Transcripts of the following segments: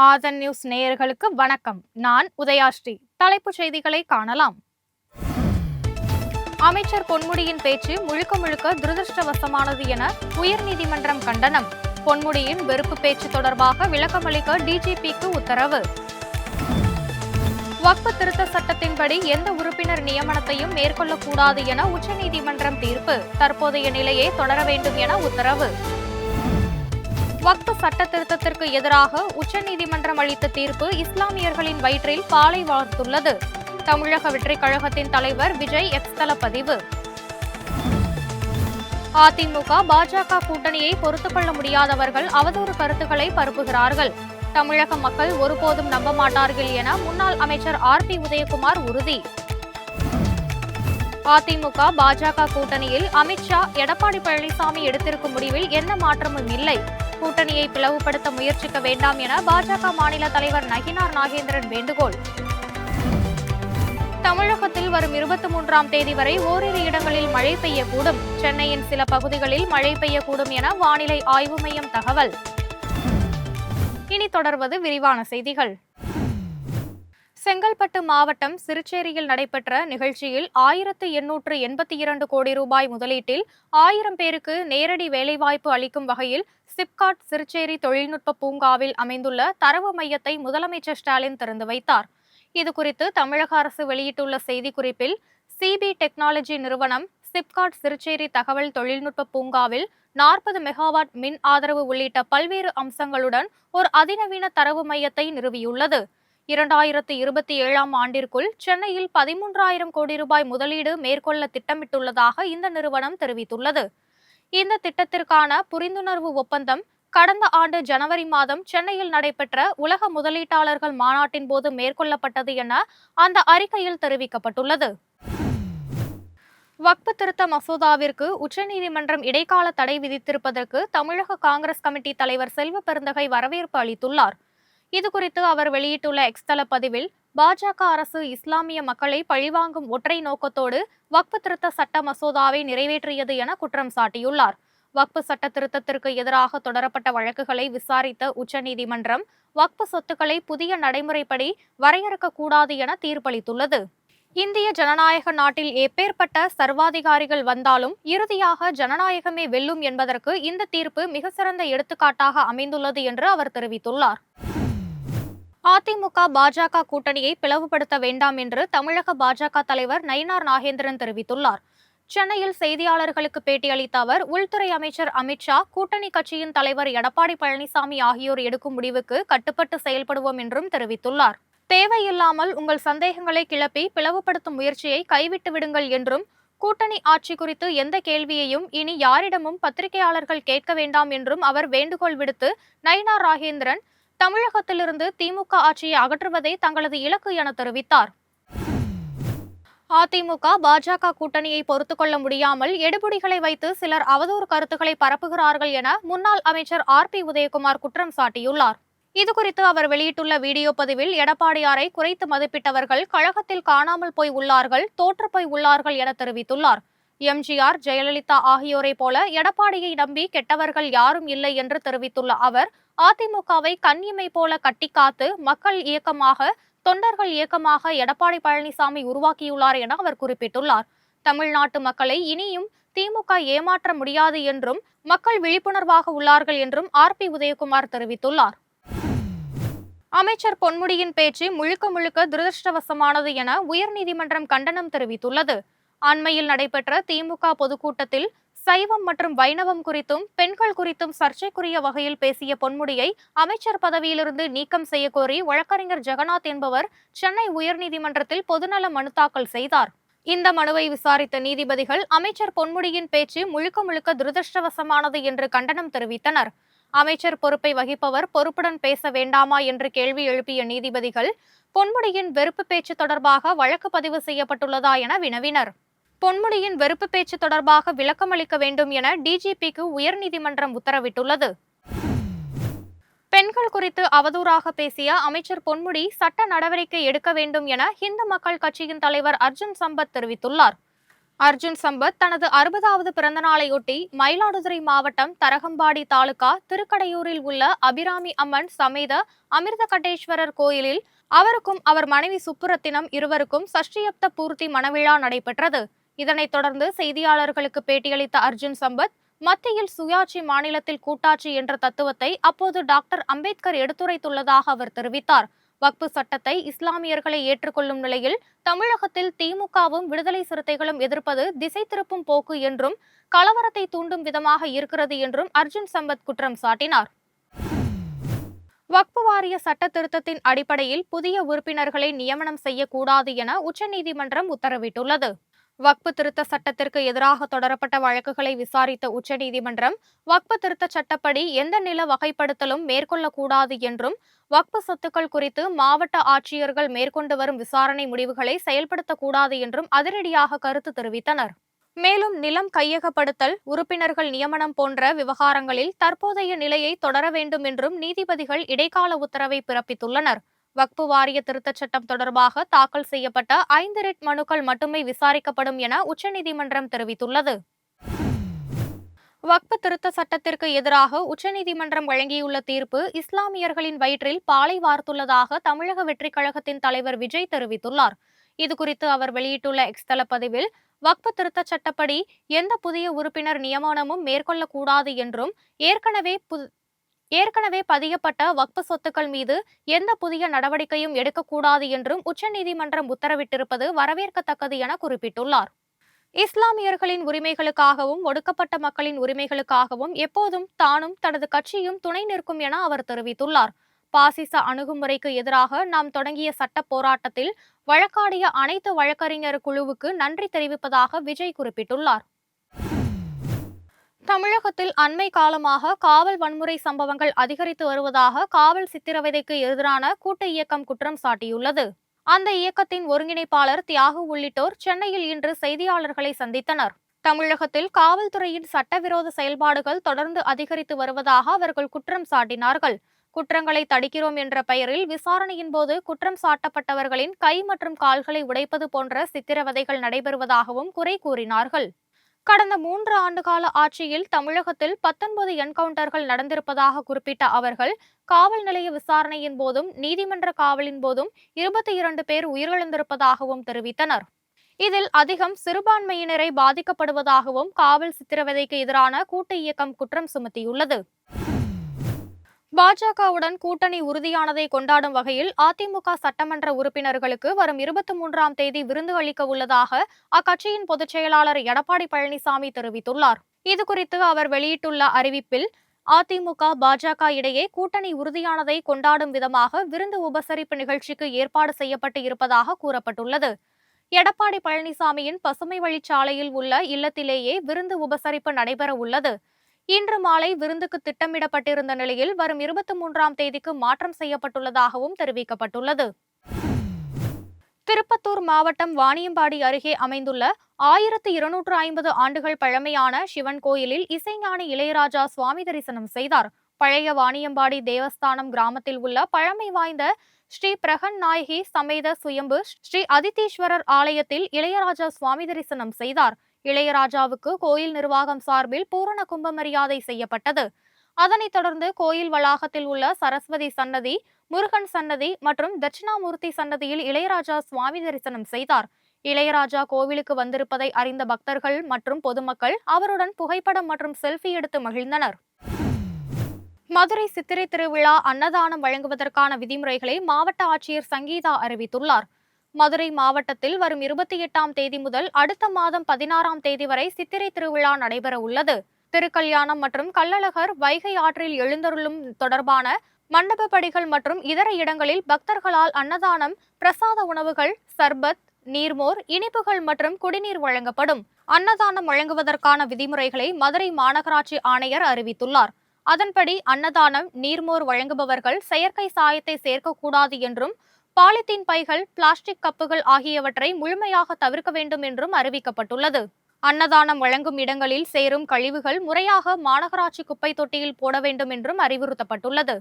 ஆதன் news நேயர்களுக்கு வணக்கம். நான் உதயாஸ்ரீ தலைப்புச் செய்திகளை காணலாம். அமைச்சர் பொன்முடியின் பேச்சு முழுக்க முழுக்க துரதிருஷ்டவசமானது என உயர்நீதிமன்றம் கண்டனம். பொன்முடியின் வெறுப்பு பேச்சு தொடர்பாக விளக்கமளிக்க டிஜிபிக்கு உத்தரவு. வக்பு திருத்த சட்டத்தின்படி எந்த உறுப்பினர் நியமனத்தையும் மேற்கொள்ளக்கூடாது என உச்சநீதிமன்றம் தீர்ப்பு. தற்போதைய நிலையே தொடர வேண்டும் என உத்தரவு. வக்பு சட்ட திருத்தத்திற்கு எதிராக உச்சநீதிமன்றம் அளித்த தீர்ப்பு இஸ்லாமியர்களின் வயிற்றில் பாலை வார்த்துள்ளது தமிழக வெற்றிக் கழகத்தின் தலைவர் விஜய் எக்ஸ்தல பதிவு. அதிமுக பாஜக கூட்டணியை பொறுத்துக்கொள்ள முடியாதவர்கள் அவதூறு கருத்துக்களை பரப்புகிறார்கள். தமிழக மக்கள் ஒருபோதும் நம்ப மாட்டார்கள் என முன்னாள் அமைச்சர் ஆர் பி உதயகுமார் உறுதி. அதிமுக பாஜக கூட்டணியில் அமித்ஷா எடப்பாடி பழனிசாமி எடுத்திருக்கும் முடிவில் எந்த மாற்றமும் இல்லை. கூட்டணியை பிளவுபடுத்த முயற்சிக்க வேண்டாம் என பாஜக மாநில தலைவர் நகினார் நாகேந்திரன் வேண்டுகோள். தமிழகத்தில் வரும் இருபத்தி மூன்றாம் தேதி வரை ஓரிரு இடங்களில் மழை பெய்யக்கூடும். சென்னையின் சில பகுதிகளில் மழை பெய்யக்கூடும் என வானிலை ஆய்வு மையம் தகவல். இனி தொடர்வது விரிவான செய்திகள். செங்கல்பட்டு மாவட்டம் சிறுச்சேரியில் நடைபெற்ற நிகழ்ச்சியில் ஆயிரத்து எண்ணூற்று எண்பத்தி இரண்டு கோடி ரூபாய் முதலீட்டில் ஆயிரம் பேருக்கு நேரடி வேலைவாய்ப்பு அளிக்கும் வகையில் சிப்காட் சிறுச்சேரி தொழில்நுட்ப பூங்காவில் அமைந்துள்ள தரவு மையத்தை முதலமைச்சர் ஸ்டாலின் திறந்து வைத்தார். இதுகுறித்து தமிழக அரசு வெளியிட்டுள்ள செய்திக்குறிப்பில் சிபி டெக்னாலஜி நிறுவனம் சிப்காட் சிறுச்சேரி தகவல் தொழில்நுட்ப பூங்காவில் நாற்பது மெகாவாட் மின் ஆதரவு உள்ளிட்ட பல்வேறு அம்சங்களுடன் ஒரு அதிநவீன தரவு மையத்தை நிறுவியுள்ளது. இரண்டாயிரத்து இருபத்தி ஏழாம் ஆண்டிற்குள் சென்னையில் பதிமூன்றாயிரம் கோடி ரூபாய் முதலீடு மேற்கொள்ள திட்டமிட்டுள்ளதாக இந்த நிறுவனம் தெரிவித்துள்ளது. இந்த திட்டத்திற்கான புரிந்துணர்வு ஒப்பந்தம் கடந்த ஆண்டு ஜனவரி மாதம் சென்னையில் நடைபெற்ற உலக முதலீட்டாளர்கள் மாநாட்டின் போது மேற்கொள்ளப்பட்டது என அந்த அறிக்கையில் தெரிவிக்கப்பட்டுள்ளது. வக்பு திருத்த மசோதாவிற்கு உச்சநீதிமன்றம் இடைக்கால தடை விதித்திருப்பதற்கு தமிழக காங்கிரஸ் கமிட்டி தலைவர் செல்வ பெருந்தகை வரவேற்பு அளித்துள்ளார். இதுகுறித்து அவர் வெளியிட்டுள்ள எக்ஸ்தல பதிவில் பாஜக அரசு இஸ்லாமிய மக்களை பழிவாங்கும் ஒற்றை நோக்கத்தோடு வக்பு திருத்த சட்ட மசோதாவை நிறைவேற்றியது என குற்றம் சாட்டியுள்ளார். வக்பு சட்ட திருத்தத்திற்கு எதிராக தொடரப்பட்ட வழக்குகளை விசாரித்த உச்சநீதிமன்றம் வக்பு சொத்துக்களை புதிய நடைமுறைப்படி வரையறுக்கக்கூடாது என தீர்ப்பளித்துள்ளது. இந்திய ஜனநாயக நாட்டில் எப்பேற்பட்ட சர்வாதிகாரிகள் வந்தாலும் இறுதியாக ஜனநாயகமே வெல்லும் என்பதற்கு இந்த தீர்ப்பு மிக சிறந்த எடுத்துக்காட்டாக அமைந்துள்ளது என்று அவர் தெரிவித்துள்ளார். அதிமுக பாஜக கூட்டணியை பிளவுபடுத்த வேண்டாம் என்று தமிழக பாஜக தலைவர் நயினார் நாகேந்திரன் தெரிவித்துள்ளார். சென்னையில் செய்தியாளர்களுக்கு பேட்டியளித்த அவர் உள்துறை அமைச்சர் அமித்ஷா கூட்டணி கட்சியின் தலைவர் எடப்பாடி பழனிசாமி ஆகியோர் எடுக்கும் முடிவுக்கு கட்டுப்பட்டு செயல்படுவோம் என்றும் தெரிவித்துள்ளார். தேவையில்லாமல் உங்கள் சந்தேகங்களை கிளப்பி பிளவுபடுத்தும் முயற்சியை கைவிட்டு விடுங்கள் என்றும் கூட்டணி ஆட்சி குறித்து எந்த கேள்வியையும் இனி யாரிடமும் பத்திரிகையாளர்கள் கேட்க வேண்டாம் என்றும் அவர் வேண்டுகோள் விடுத்து நயினார் ராகேந்திரன் தமிழகத்திலிருந்து திமுக ஆட்சியை அகற்றுவதே தங்களது இலக்கு என தெரிவித்தார். அதிமுக பாஜக கூட்டணியை பொறுத்துக் கொள்ள முடியாமல் எடுபுடிகளை வைத்து சிலர் அவதூறு கருத்துக்களை பரப்புகிறார்கள் என முன்னாள் அமைச்சர் ஆர் பி உதயகுமார் குற்றம் சாட்டியுள்ளார். இதுகுறித்து அவர் வெளியிட்டுள்ள வீடியோ பதிவில் எடப்பாடியாரை குறைத்து மதிப்பிட்டவர்கள் கழகத்தில் காணாமல் போய் உள்ளார்கள் தோற்று போய் உள்ளார்கள் என தெரிவித்துள்ளார். எம்ஜிஆர் ஜெயலலிதா ஆகியோரை போல எடப்பாடியை நம்பி கெட்டவர்கள் யாரும் இல்லை என்று தெரிவித்துள்ள அவர் அதிமுகவை கண்ணிமை போல கட்டிக்காத்து மக்கள் இயக்கமாக தொண்டர்கள் இயக்கமாக எடப்பாடி பழனிசாமி உருவாக்கியுள்ளார் என அவர் குறிப்பிட்டுள்ளார். தமிழ்நாட்டு மக்களை இனியும் திமுக ஏமாற்ற முடியாது என்றும் மக்கள் விழிப்புணர்வாக உள்ளார்கள் என்றும் ஆர் பி உதயகுமார் தெரிவித்துள்ளார். அமைச்சர் பொன்முடியின் பேச்சு முழுக்க முழுக்க துரதிருஷ்டவசமானது என உயர்நீதிமன்றம் கண்டனம் தெரிவித்துள்ளது. அண்மையில் நடைபெற்ற திமுக பொதுக்கூட்டத்தில் சைவம் மற்றும் வைணவம் குறித்தும் பெண்கள் குறித்தும் சர்ச்சைக்குரிய வகையில் பேசிய பொன்முடியை அமைச்சர் பதவியிலிருந்து நீக்கம் செய்ய கோரி வழக்கறிஞர் ஜெகநாத் என்பவர் சென்னை உயர்நீதிமன்றத்தில் பொதுநல மனு தாக்கல் செய்தார். இந்த மனுவை விசாரித்த நீதிபதிகள் அமைச்சர் பொன்முடியின் பேச்சு முழுக்க முழுக்க துரதிருஷ்டவசமானது என்று கண்டனம் தெரிவித்தனர். அமைச்சர் பொறுப்பை வகிப்பவர் பொறுப்புடன் பேச வேண்டாமா என்று கேள்வி எழுப்பிய நீதிபதிகள் பொன்முடியின் வெறுப்பு பேச்சு தொடர்பாக வழக்கு பதிவு செய்யப்பட்டுள்ளதா என வினவினர். பொன்முடியின் வெறுப்பு பேச்சு தொடர்பாக விளக்கமளிக்க வேண்டும் என டிஜிபிக்கு உயர்நீதிமன்றம் உத்தரவிட்டுள்ளது. பெண்கள் குறித்து அவதூறாக பேசிய அமைச்சர் பொன்முடி சட்ட நடவடிக்கை எடுக்க வேண்டும் என இந்து மக்கள் கட்சியின் தலைவர் அர்ஜுன் சம்பத் தெரிவித்துள்ளார். அர்ஜுன் சம்பத் தனது அறுபதாவது பிறந்தநாளையொட்டி மயிலாடுதுறை மாவட்டம் தரகம்பாடி தாலுகா திருக்கடையூரில் உள்ள அபிராமி அம்மன் சமேத அமிர்தகட்டேஸ்வரர் கோயிலில் அவருக்கும் அவர் மனைவி சுப்புரத்தினம் இருவருக்கும் சஷ்டியப்த பூர்த்தி மணவிழா நடைபெற்றது. இதனைத் தொடர்ந்து செய்தியாளர்களுக்கு பேட்டியளித்த அர்ஜுன் சம்பத் மத்தியில் சுயாட்சி மாநிலத்தில் கூட்டாட்சி என்ற தத்துவத்தை அப்போது டாக்டர் அம்பேத்கர் எடுத்துரைத்துள்ளதாக அவர் தெரிவித்தார். வக்பு சட்டத்தை இஸ்லாமியர்களை ஏற்றுக்கொள்ளும் நிலையில் தமிழகத்தில் திமுகவும் விடுதலை சிறுத்தைகளும் எதிர்ப்பது திசை திருப்பும் போக்கு என்றும் கலவரத்தை தூண்டும் விதமாக இருக்கிறது என்றும் அர்ஜுன் சம்பத் குற்றம் சாட்டினார். வக்பு வாரிய சட்ட திருத்தத்தின் அடிப்படையில் புதிய உறுப்பினர்களை நியமனம் செய்யக்கூடாது என உச்சநீதிமன்றம் உத்தரவிட்டுள்ளது. வக்பு திருத்த சட்டத்திற்கு எதிராக தொடரப்பட்ட வழக்குகளை விசாரித்த உச்சநீதிமன்றம் வக்பு திருத்த சட்டப்படி எந்த நில வகைப்படுத்தலும் மேற்கொள்ளக்கூடாது என்றும் வக்பு சொத்துக்கள் குறித்து மாவட்ட ஆட்சியர்கள் மேற்கொண்டு வரும் விசாரணை முடிவுகளை செயல்படுத்தக்கூடாது என்றும் அதிரடியாக கருத்து தெரிவித்தனர். மேலும் நிலம் கையகப்படுத்தல் உறுப்பினர்கள் நியமனம் போன்ற விவகாரங்களில் தற்போதைய நிலையை தொடர வேண்டும் என்றும் நீதிபதிகள் இடைக்கால உத்தரவை பிறப்பித்துள்ளனர். வக்பு வாரிய திருத்தச் சட்டம் தொடர்பாக தாக்கல் செய்யப்பட்ட ஐந்து ரிட் மனுக்கள் மட்டுமே விசாரிக்கப்படும் என உச்சநீதிமன்றம் தெரிவித்துள்ளது. வக்பு திருத்த சட்டத்திற்கு எதிராக உச்சநீதிமன்றம் வழங்கியுள்ள தீர்ப்பு இஸ்லாமியர்களின் வயிற்றில் பாலை வார்த்துள்ளதாக தமிழக வெற்றிக் கழகத்தின் தலைவர் விஜய் தெரிவித்துள்ளார். இதுகுறித்து அவர் வெளியிட்டுள்ள எக்ஸ் பதிவில் வக்பு திருத்த சட்டப்படி எந்த புதிய உறுப்பினர் நியமனமும் மேற்கொள்ளக்கூடாது என்றும் ஏற்கனவே ஏற்கனவே பதியப்பட்ட வக்பு சொத்துக்கள் மீது எந்த புதிய நடவடிக்கையும் எடுக்கக்கூடாது என்றும் உச்சநீதிமன்றம் உத்தரவிட்டிருப்பது வரவேற்கத்தக்கது என குறிப்பிட்டுள்ளார். இஸ்லாமியர்களின் உரிமைகளுக்காகவும் ஒடுக்கப்பட்ட மக்களின் உரிமைகளுக்காகவும் எப்போதும் தானும் தனது கட்சியும் துணை நிற்கும் என அவர் தெரிவித்துள்ளார். பாசிச அணுகுமுறைக்கு எதிராக நாம் தொடங்கிய சட்ட போராட்டத்தில் வழக்காடிய அனைத்து வழக்கறிஞர் குழுவுக்கு நன்றி தெரிவிப்பதாக விஜய் குறிப்பிட்டுள்ளார். தமிழகத்தில் அண்மை காலமாக காவல் வன்முறை சம்பவங்கள் அதிகரித்து வருவதாக காவல் சித்திரவதைக்கு எதிரான கூட்டு இயக்கம் குற்றம் சாட்டியுள்ளது. அந்த இயக்கத்தின் ஒருங்கிணைப்பாளர் தியாகு உள்ளிட்டோர் சென்னையில் இன்று செய்தியாளர்களை சந்தித்தனர். தமிழகத்தில் காவல்துறையின் சட்டவிரோத செயல்பாடுகள் தொடர்ந்து அதிகரித்து வருவதாக அவர்கள் குற்றம் சாட்டினார்கள். குற்றங்களை தடுக்கிறோம் என்ற பெயரில் விசாரணையின் போது குற்றம் சாட்டப்பட்டவர்களின் கை மற்றும் கால்களை உடைப்பது போன்ற சித்திரவதைகள் நடைபெறுவதாகவும் குறை கூறினார்கள். கடந்த மூன்று ஆண்டுகால ஆட்சியில் தமிழகத்தில் பத்தொன்பது என்கவுண்டர்கள் நடந்திருப்பதாக குறிப்பிட்ட அவர்கள் காவல் நிலைய விசாரணையின் போதும் நீதிமன்ற காவலின் போதும் இருபத்தி இரண்டு பேர் உயிரிழந்திருப்பதாகவும் தெரிவித்தனர். இதில் அதிகம் சிறுபான்மையினரை பாதிக்கப்படுவதாகவும் காவல் சித்திரவதைக்கு எதிரான கூட்டு இயக்கம் குற்றம் சுமத்தியுள்ளது. பாஜகவுடன் கூட்டணி உறுதியானதை கொண்டாடும் வகையில் அதிமுக சட்டமன்ற உறுப்பினர்களுக்கு வரும் இருபத்தி மூன்றாம் தேதி விருந்து அளிக்க உள்ளதாக அக்கட்சியின் பொதுச் செயலாளர் எடப்பாடி பழனிசாமி தெரிவித்துள்ளார். இதுகுறித்து அவர் வெளியிட்டுள்ள அறிவிப்பில் அதிமுக பாஜக இடையே கூட்டணி உறுதியானதை கொண்டாடும் விதமாக விருந்து உபசரிப்பு நிகழ்ச்சிக்கு ஏற்பாடு செய்யப்பட்டு இருப்பதாக கூறப்பட்டுள்ளது. எடப்பாடி பழனிசாமியின் பசுமை வழிச்சாலையில் உள்ள இல்லத்திலேயே விருந்து உபசரிப்பு நடைபெற உள்ளது. இன்று மாலை விருந்துக்கு திட்டமிடப்பட்டிருந்த நிலையில் வரும் இருபத்தி மூன்றாம் தேதிக்கு மாற்றம் செய்யப்பட்டுள்ளதாகவும் தெரிவிக்கப்பட்டுள்ளது. திருப்பத்தூர் மாவட்டம் வாணியம்பாடி அருகே அமைந்துள்ள ஆயிரத்து இருநூற்று ஐம்பது ஆண்டுகள் பழமையான சிவன் கோயிலில் இசைஞானி இளையராஜா சுவாமி தரிசனம் செய்தார். பழைய வாணியம்பாடி தேவஸ்தானம் கிராமத்தில் உள்ள பழமை வாய்ந்த ஸ்ரீ பிரகன் நாயகி சமேத சுயம்பு ஸ்ரீ அதிதீஸ்வரர் ஆலயத்தில் இளையராஜா சுவாமி தரிசனம் செய்தார். இளையராஜாவுக்கு கோயில் நிர்வாகம் சார்பில் பூரண கும்ப மரியாதை செய்யப்பட்டது. அதனைத் தொடர்ந்து கோயில் வளாகத்தில் உள்ள சரஸ்வதி சன்னதி முருகன் சன்னதி மற்றும் தட்சிணாமூர்த்தி சன்னதியில் இளையராஜா சுவாமி தரிசனம் செய்தார். இளையராஜா கோவிலுக்கு வந்திருப்பதை அறிந்த பக்தர்கள் மற்றும் பொதுமக்கள் அவருடன் புகைப்படம் மற்றும் செல்ஃபி எடுத்து மகிழ்ந்தனர். மதுரை சித்திரை திருவிழா அன்னதானம் வழங்குவதற்கான விதிமுறைகளை மாவட்ட ஆட்சியர் சங்கீதா அறிவித்துள்ளார். மதுரை மாவட்டத்தில் வரும் இருபத்தி எட்டாம் தேதி முதல் அடுத்த மாதம் பதினாறாம் தேதி வரை சித்திரை திருவிழா நடைபெற உள்ளது. திருக்கல்யாணம் மற்றும் கள்ளழகர் வைகை ஆற்றில் எழுந்தருளும் தொடர்பான மண்டப படிகள் மற்றும் இதர இடங்களில் பக்தர்களால் அன்னதானம் பிரசாத உணவுகள் சர்பத் நீர்மோர் இனிப்புகள் மற்றும் குடிநீர் வழங்கப்படும். அன்னதானம் வழங்குவதற்கான விதிமுறைகளை மதுரை மாநகராட்சி ஆணையர் அறிவித்துள்ளார். அதன்படி அன்னதானம் நீர்மோர் வழங்குபவர்கள் செயற்கை சாயத்தை சேர்க்கக்கூடாது என்றும் பாலித்தீன் பைகள் பிளாஸ்டிக் கப்புகள் ஆகியவற்றை முழுமையாக தவிர்க்க வேண்டும் என்றும் அறிவிக்கப்பட்டுள்ளது. அன்னதானம் வழங்கும் இடங்களில் சேரும் கழிவுகள் முறையாக மாநகராட்சி குப்பை தொட்டியில் போட வேண்டும் என்றும் அறிவுறுத்தப்பட்டுள்ளது.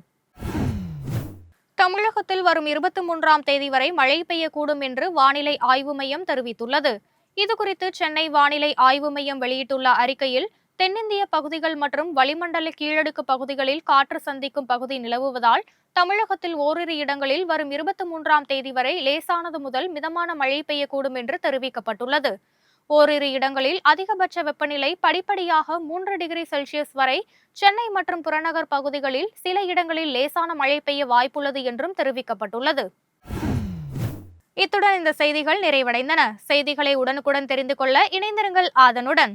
தமிழகத்தில் வரும் இருபத்தி மூன்றாம் தேதி வரை மழை பெய்யக்கூடும் என்று வானிலை ஆய்வு மையம் தெரிவித்துள்ளது. இதுகுறித்து சென்னை வானிலை ஆய்வு மையம் வெளியிட்டுள்ள அறிக்கையில் தென்னிந்திய பகுதிகள் மற்றும் வளிமண்டல கீழடுக்கு பகுதிகளில் காற்று சந்திக்கும் பகுதி நிலவுவதால் தமிழகத்தில் ஓரிரு இடங்களில் வரும் இருபத்தி மூன்றாம் தேதி வரை லேசானது முதல் மிதமான மழை பெய்யக்கூடும் என்று தெரிவிக்கப்பட்டுள்ளது. ஓரிரு இடங்களில் அதிகபட்ச வெப்பநிலை படிப்படியாக மூன்று டிகிரி செல்சியஸ் வரை சென்னை மற்றும் புறநகர் பகுதிகளில் சில இடங்களில் லேசான மழை பெய்ய வாய்ப்புள்ளது என்றும் தெரிவிக்கப்பட்டுள்ளது. இத்துடன் இந்த செய்திகள் நிறைவடைந்தன. செய்திகளை உடனுக்குடன் தெரிந்து கொள்ள இணைந்திருங்கள் ஆதனுடன்.